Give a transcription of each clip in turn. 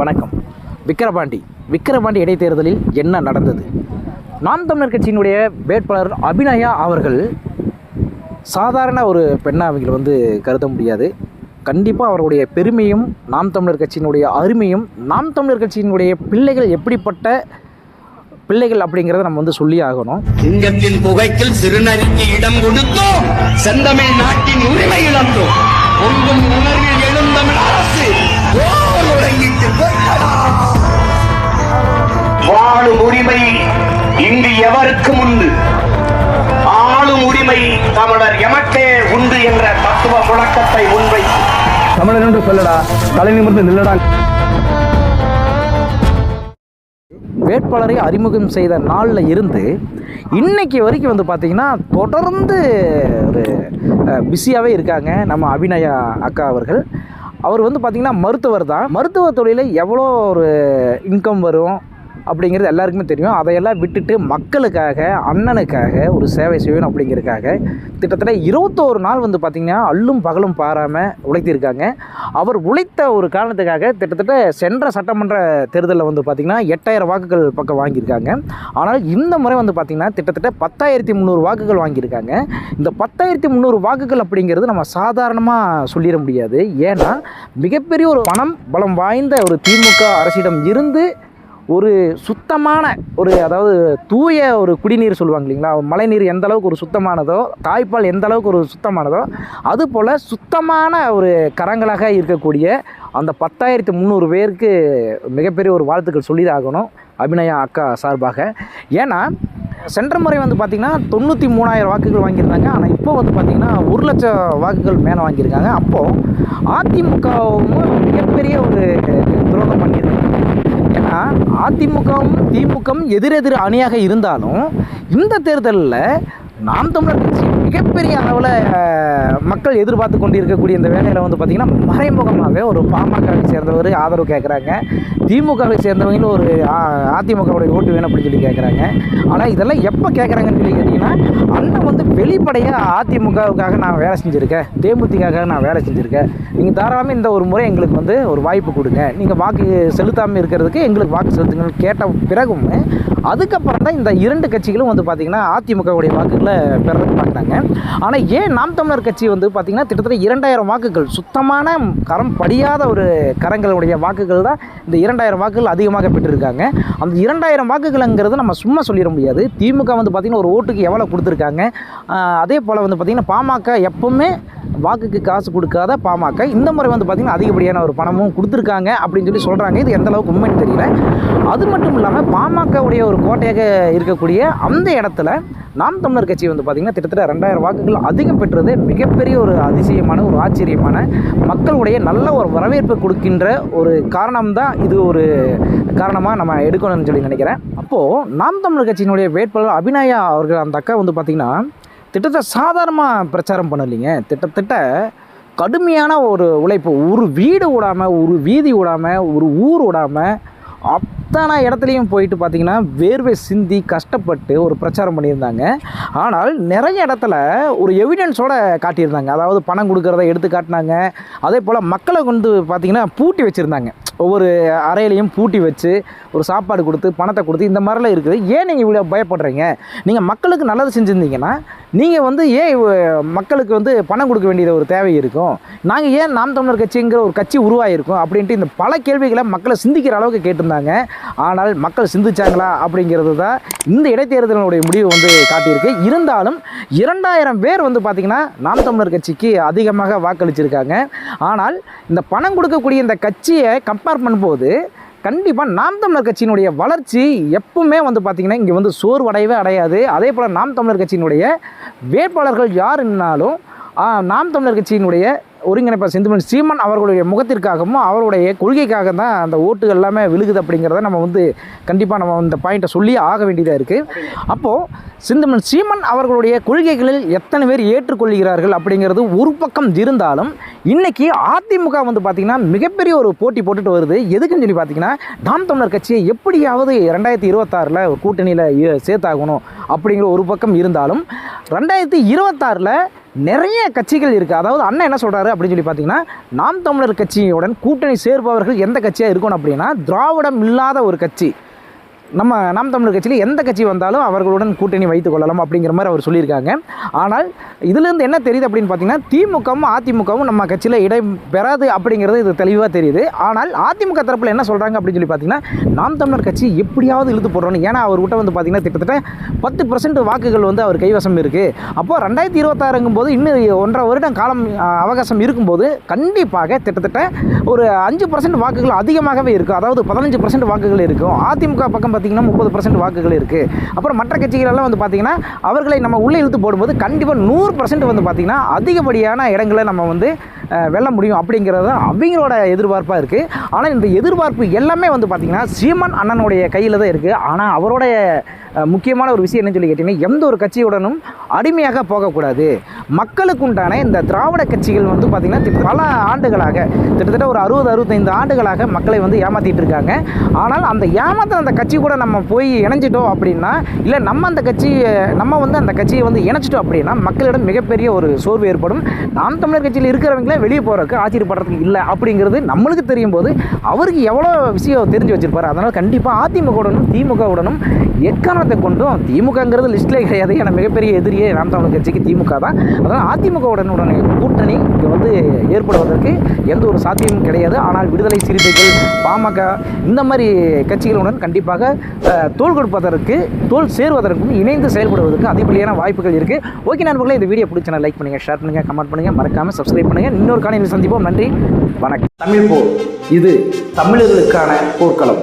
வணக்கம். விக்கிரபாண்டி விக்கிரபாண்டி இடைத்தேர்தலில் என்ன நடந்தது? நாம் தமிழர் கட்சியினுடைய வேட்பாளர் அபிநயா அவர்கள் சாதாரண ஒரு பெண்ணாக அவங்களை வந்து கருத முடியாது. கண்டிப்பாக அவருடைய பெருமையும் நாம் தமிழர் கட்சியினுடைய அருமையும் நாம் தமிழர் கட்சியினுடைய பிள்ளைகள் எப்படிப்பட்ட பிள்ளைகள் அப்படிங்கிறத நம்ம வந்து சொல்லி ஆகணும். சிங்கத்தின் புகைக்கில் சிறுநரிக்கு இடம் கொடுத்தோம். செந்தமிழ் நாட்டின் உரிமை இழந்தோம். உணர்வில் எழுந்தமிழ் தமிழன் என்று சொல்லடா. தலை நிமிர்ந்து நில்லடா. வேட்பாளரை அறிமுகம் செய்த நாளில் இருந்து இன்னைக்கு வரைக்கும் வந்து பார்த்திங்கன்னா தொடர்ந்து ஒரு பிஸியாகவே இருக்காங்க நம்ம அபிநயா அக்கா அவர்கள். அவர் வந்து பார்த்திங்கன்னா மருத்துவர் தான். மருத்துவ தொழிலில் எவ்வளோ ஒரு இன்கம் வரும்? அப்படிங்கிறது எல்லாருக்குமே தெரியும். அதையெல்லாம் விட்டுட்டு மக்களுக்காக அண்ணனுக்காக ஒரு சேவை செய்யணும் அப்படிங்கிறதுக்காக கிட்டத்தட்ட இருபத்தோரு நாள் வந்து பார்த்திங்கன்னா அல்லும் பகலும் பாராமல் உழைத்திருக்காங்க. அவர் உழைத்த ஒரு காரணத்துக்காக கிட்டத்தட்ட சென்ற சட்டமன்ற தேர்தலில் வந்து பார்த்திங்கன்னா எட்டாயிரம் வாக்குகள் பக்கம் வாங்கியிருக்காங்க. ஆனால் இந்த முறை வந்து பார்த்திங்கன்னா கிட்டத்தட்ட பத்தாயிரத்தி முந்நூறு வாக்குகள் வாங்கியிருக்காங்க. இந்த பத்தாயிரத்தி முந்நூறு வாக்குகள் அப்படிங்கிறது நம்ம சாதாரணமாக சொல்லிட முடியாது. ஏன்னா மிகப்பெரிய ஒரு பணம் பலம் வாய்ந்த ஒரு திமுக அரசிடம் இருந்து ஒரு சுத்தமான ஒரு அதாவது தூய ஒரு குடிநீர் சொல்லுவாங்க இல்லைங்களா? மழைநீர் எந்த அளவுக்கு ஒரு சுத்தமானதோ தாய்ப்பால் எந்த அளவுக்கு ஒரு சுத்தமானதோ அதுபோல் சுத்தமான ஒரு கரங்களாக இருக்கக்கூடிய அந்த பத்தாயிரத்து முந்நூறு பேருக்கு மிகப்பெரிய ஒரு வாழ்த்துக்கள் சொல்லிதான் ஆகணும் அபிநயா அக்கா சார்பாக. ஏன்னா சென்ற முறை வந்து பார்த்திங்கன்னா தொண்ணூற்றி மூணாயிரம் வாக்குகள் வாங்கியிருந்தாங்க. ஆனால் இப்போ வந்து பார்த்திங்கன்னா ஒரு லட்சம் வாக்குகள் மேலே வாங்கியிருக்காங்க. அப்போது அதிமுகவும் மிகப்பெரிய ஒரு துரோகம் பண்ணியிருக்காங்க. அதிமுகவும் திமுகவும் எதிரெதிர் அணியாக இருந்தாலும் இந்த தேர்தலில் நாம் தமிழர் கட்சி மிகப்பெரிய அளவில் மக்கள் எதிர்பார்த்து கொண்டு இருக்கக்கூடிய இந்த வேலையில் வந்து பார்த்திங்கன்னா மறைமுகமாகவே ஒரு பாமகவை சேர்ந்தவர் ஆதரவு கேட்குறாங்க திமுகவை சேர்ந்தவங்களும் ஒரு அதிமுகவுடைய ஓட்டு வேணும் அப்படின்னு சொல்லி கேட்குறாங்க ஆனால் இதெல்லாம் எப்போ கேட்குறாங்கன்னு சொல்லி கேட்டிங்கன்னா அண்ணன் வந்து வெளிப்படையாக அதிமுகவுக்காக நான் வேலை செஞ்சுருக்கேன். தேமுதிகாக நான் வேலை செஞ்சுருக்கேன். நீங்கள் தாராளமாக இந்த ஒரு முறை எங்களுக்கு வந்து ஒரு வாய்ப்பு கொடுங்க. நீங்கள் வாக்கு செலுத்தாமல் இருக்கிறதுக்கு எங்களுக்கு வாக்கு செலுத்துங்கன்னு கேட்ட பிறகும் அதுக்கப்புறம் தான் இந்த இரண்டு கட்சிகளும் வந்து பார்த்திங்கன்னா அதிமுகவுடைய வாக்குகளை பெறதுக்கு பார்க்குறாங்க. ஆனால் ஏன் நாம் தமிழர் கட்சி வந்து பார்த்திங்கன்னா கிட்டத்தட்ட இரண்டாயிரம் வாக்குகள் சுத்தமான கரம் படியாத ஒரு கரங்களுடைய வாக்குகள் தான் இந்த இரண்டாயிரம் வாக்குகள் அதிகமாக பெற்றிருக்காங்க. அந்த இரண்டாயிரம் வாக்குகள்ங்கிறது நம்ம சும்மா சொல்லிட முடியாது. திமுக வந்து பார்த்திங்கன்னா ஒரு ஓட்டுக்கு எவ்வளோ கொடுத்துருக்காங்க. அதே போல் வந்து பார்த்திங்கன்னா பாமக எப்பவுமே வாக்குக்கு காசு கொடுக்காத பாமக இந்த முறை வந்து பார்த்திங்கன்னா அதிகப்படியான ஒரு பணமும் கொடுத்துருக்காங்க அப்படின்னு சொல்லி சொல்கிறாங்க இது எந்த அளவுக்கு உண்மைன்னு தெரியல. அது மட்டும் இல்லாமல் பாமகவுடைய ஒரு கோட்டையாக இருக்கக்கூடிய அந்த இடத்துல நாம் தமிழர் கட்சி வந்து பார்த்திங்கன்னா கிட்டத்தட்ட ரெண்டாயிரம் வாக்குகள் அதிகம் பெற்றது மிகப்பெரிய ஒரு அதிசயமான ஒரு ஆச்சரியமான மக்களுடைய நல்ல ஒரு வரவேற்பு கொடுக்கின்ற ஒரு காரணம் தான் இது ஒரு காரணமாக நம்ம எடுக்கணும்னு சொல்லி நினைக்கிறேன். அப்போது நாம் தமிழர் கட்சியினுடைய வேட்பாளர் அபிநயா அவர்கள் அந்த அக்கா வந்து பார்த்திங்கன்னா திட்டத்தை சாதாரணமாக பிரச்சாரம் பண்ணலைங்க. திட்டத்திட்ட கடுமையான ஒரு உழைப்பு. ஒரு வீடு விடாமல் ஒரு வீதி விடாமல் ஒரு ஊர் விடாமல் அத்தனை இடத்துலையும் போயிட்டு பார்த்தீங்கன்னா வேர்வை சிந்தி கஷ்டப்பட்டு ஒரு பிரச்சாரம் பண்ணியிருந்தாங்க. ஆனால் நிறைய இடத்துல ஒரு எவிடன்ஸோடு காட்டியிருந்தாங்க. அதாவது பணம் கொடுக்கறத எடுத்து காட்டினாங்க. அதே போல் மக்களை கொண்டு பார்த்திங்கன்னா பூட்டி வச்சுருந்தாங்க. ஒவ்வொரு அறையிலையும் பூட்டி வச்சு ஒரு சாப்பாடு கொடுத்து பணத்தை கொடுத்து இந்த மாதிரிலாம் இருக்குது. ஏன் நீங்கள் இவ்வளோ பயப்படுறீங்க? நீங்கள் மக்களுக்கு நல்லது செஞ்சுருந்தீங்கன்னா நீங்கள் வந்து ஏன் மக்களுக்கு வந்து பணம் கொடுக்க வேண்டியது ஒரு தேவை இருக்கும்? நாங்கள் ஏன் நாம் தமிழர் கட்சிங்கிற ஒரு கட்சி உருவாகிருக்கோம் அப்படின்ட்டு இந்த பல கேள்விகளை மக்களை சிந்திக்கிற அளவுக்கு கேட்டிருந்தாங்க. ஆனால் மக்கள் சிந்திச்சாங்களா? அப்படிங்கிறது தான் இந்த இடைத்தேர்தலினுடைய முடிவு வந்து காட்டியிருக்கு. இருந்தாலும் இரண்டாயிரம் பேர் வந்து பார்த்திங்கன்னா நாம் தமிழர் கட்சிக்கு அதிகமாக வாக்களிச்சிருக்காங்க. ஆனால் இந்த பணம் கொடுக்கக்கூடிய இந்த கட்சியை கம்பேர் பண்ணும்போது கண்டிப்பாக நாம் தமிழர் கட்சியினுடைய வளர்ச்சி எப்பவுமே வந்து பார்த்திங்கன்னா இங்கே வந்து சோர்வடையவே அடையாது. அதே போல் நாம் தமிழர் கட்சியினுடைய வேட்பாளர்கள் யாருன்னாலும் நாம் தமிழர் கட்சியினுடைய ஒருங்கிணைப்பாளர் செந்தமிழ் சீமான் அவர்களுடைய முகத்திற்காகவும் அவருடைய கொள்கைக்காக தான் அந்த ஓட்டுகள் எல்லாமே விழுகுது அப்படிங்கிறத நம்ம வந்து கண்டிப்பாக நம்ம இந்த பாயிண்ட்டை சொல்லி ஆக வேண்டியதாக இருக்குது அப்போது செந்தமிழ் சீமன் அவர்களுடைய கொள்கைகளில் எத்தனை பேர் ஏற்றுக்கொள்கிறார்கள் அப்படிங்கிறது ஒரு பக்கம் இருந்தாலும் இன்றைக்கி அதிமுக வந்து பார்த்திங்கன்னா மிகப்பெரிய ஒரு போட்டி போட்டுட்டு வருது. எதுக்குன்னு சொல்லி பார்த்தீங்கன்னா நாம் தமிழர் கட்சியை எப்படியாவது ரெண்டாயிரத்தி இருபத்தாறில் ஒரு கூட்டணியில் சேர்த்தாகணும் அப்படிங்கிற ஒரு பக்கம் இருந்தாலும் ரெண்டாயிரத்தி இருபத்தாறில் நிறைய கட்சிகள் இருக்குது அதாவது அண்ணன் என்ன சொல்கிறாரு அப்படின்னு சொல்லி பார்த்தீங்கன்னா நாம் தமிழர் கட்சியுடன் கூட்டணி சேர்பவர்கள் எந்த கட்சியாக இருக்கணும் அப்படின்னா திராவிடம் இல்லாத ஒரு கட்சி. நம்ம நாம் தமிழர் கட்சியில் எந்த கட்சி வந்தாலும் அவர்களுடன் கூட்டணி வைத்துக் கொள்ளலாம் அப்படிங்கிற மாதிரி அவர் சொல்லியிருக்காங்க. ஆனால் இதுலேருந்து என்ன தெரியுது அப்படின்னு பார்த்தீங்கன்னா திமுகவும் அதிமுகவும் நம்ம கட்சியில் இடம் பெறாது அப்படிங்கிறது இது தெளிவாக தெரியுது. ஆனால் அதிமுக தரப்பில் என்ன சொல்கிறாங்க அப்படின்னு சொல்லி பார்த்தீங்கன்னா நாம் தமிழர் கட்சி எப்படியாவது இழுத்து போடுறோம் ஏன்னா அவர்கிட்ட வந்து பார்த்தீங்கன்னா கிட்டத்தட்ட பத்து பர்சன்ட் வாக்குகள் வந்து அவர் கைவசம் இருக்குது அப்போது ரெண்டாயிரத்தி இருபத்தாறுங்கும் போது இன்னும் ஒன்றரை வருடம் காலம் அவகாசம் இருக்கும்போது கண்டிப்பாக கிட்டத்தட்ட ஒரு அஞ்சு பர்சன்ட் வாக்குகள் அதிகமாகவே இருக்கும். அதாவது பதினஞ்சு பர்சன்ட் வாக்குகள் இருக்கும். அதிமுக பக்கம் பார்த்தீங்கன்னா முப்பது பர்சன்ட் வாக்குகள் இருக்குது அப்புறம் மற்ற கட்சிகளெல்லாம் வந்து பார்த்தீங்கன்னா அவர்களை நம்ம உள்ளே இழுத்து போடும்போது கண்டிப்பாக நூறு பர்சன்ட் வந்து பார்த்திங்கன்னா அதிகப்படியான இடங்களை நம்ம வந்து வெல்ல முடியும் அப்படிங்கிறது தான் அவங்களோட எதிர்பார்ப்பாக இருக்குது ஆனால் இந்த எதிர்பார்ப்பு எல்லாமே வந்து பார்த்திங்கன்னா சீமன் அண்ணனுடைய கையில் தான் இருக்குது ஆனால் அவருடைய முக்கியமான ஒரு விஷயம் என்ன சொல்லி கேட்டிங்கன்னா எந்த ஒரு கட்சியுடனும் அடிமையாக போகக்கூடாது. மக்களுக்கு உண்டான இந்த திராவிட கட்சிகள் வந்து பார்த்திங்கன்னா பல ஆண்டுகளாக கிட்டத்தட்ட ஒரு அறுபது அறுபத்தைந்து ஆண்டுகளாக மக்களை வந்து ஏமாற்றிட்டு இருக்காங்க. ஆனால் அந்த ஏமாத்தின அந்த கட்சி கூட நம்ம போய் இணைஞ்சிட்டோம் அப்படின்னா இல்லை நம்ம அந்த கட்சி நம்ம வந்து அந்த கட்சியை வந்து இணைச்சிட்டோம் அப்படின்னா மக்களிடம் மிகப்பெரிய ஒரு சோர்வு ஏற்படும். நாம் தமிழர் கட்சியில் இருக்கிறவங்களே வெளியே போகிறதுக்கு ஆச்சரியப்படுறதுக்கு இல்லை அப்படிங்கிறது நம்மளுக்கு தெரியும் போது அவருக்கு எவ்வளோ விஷயம் தெரிஞ்சு வச்சிருப்பார். அதனால் கண்டிப்பாக அதிமுகவுடனும் திமுகவுடனும் எக்காரணத்தை கொண்டும் திமுகங்கிறது லிஸ்ட்லேயே கிடையாது. ஏன்னா மிகப்பெரிய எதிரியே நாம் தமிழ் கட்சிக்கு திமுக தான். அதனால் அதிமுகவுடன் உடனே கூட்டணி இங்கே வந்து ஏற்படுவதற்கு எந்த ஒரு சாத்தியமும் கிடையாது. ஆனால் விடுதலை சிறுத்தைகள் பாமக இந்த மாதிரி கட்சிகளுடன் கண்டிப்பாக தோல் கொடுப்பதற்கு தோல் சேருவதற்கும் இணைந்து செயல்படுவதற்கு அதிகப்படியான வாய்ப்புகள் இருக்குது ஓகே நண்பர்களே இந்த வீடியோ பிடிச்சனா லைக் பண்ணுங்கள் ஷேர் பண்ணுங்கள் கமெண்ட் பண்ணுங்கள் மறக்காமல் சப்ஸ்கிரைப் பண்ணுங்கள் இன்னொரு காலையில் சந்திப்போம். நன்றி. வணக்கம். தமிழ் போர். இது தமிழர்களுக்கான போர்க்களம்.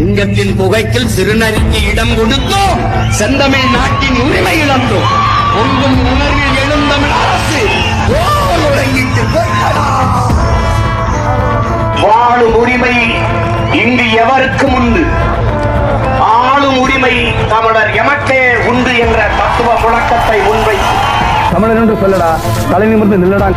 சிங்கத்தின் புகைக்கில் சிறுநரிக்கு இடம் கொடுத்தோம். செந்தமிழ் நாட்டின் உரிமை இழந்தோம். பொங்கும் உணர்வில் எழுந்தமிழ் அரசு ஓர் வாழும் உரிமை இங்கு எவருக்கும் உண்டு? ஆளும் உரிமை தமிழர் எமக்கே உண்டு என்ற தத்துவ முழக்கத்தை முன்வைத்து. தமிழன் என்று சொல்லடா தலை நிமிர்ந்து நில்லடா.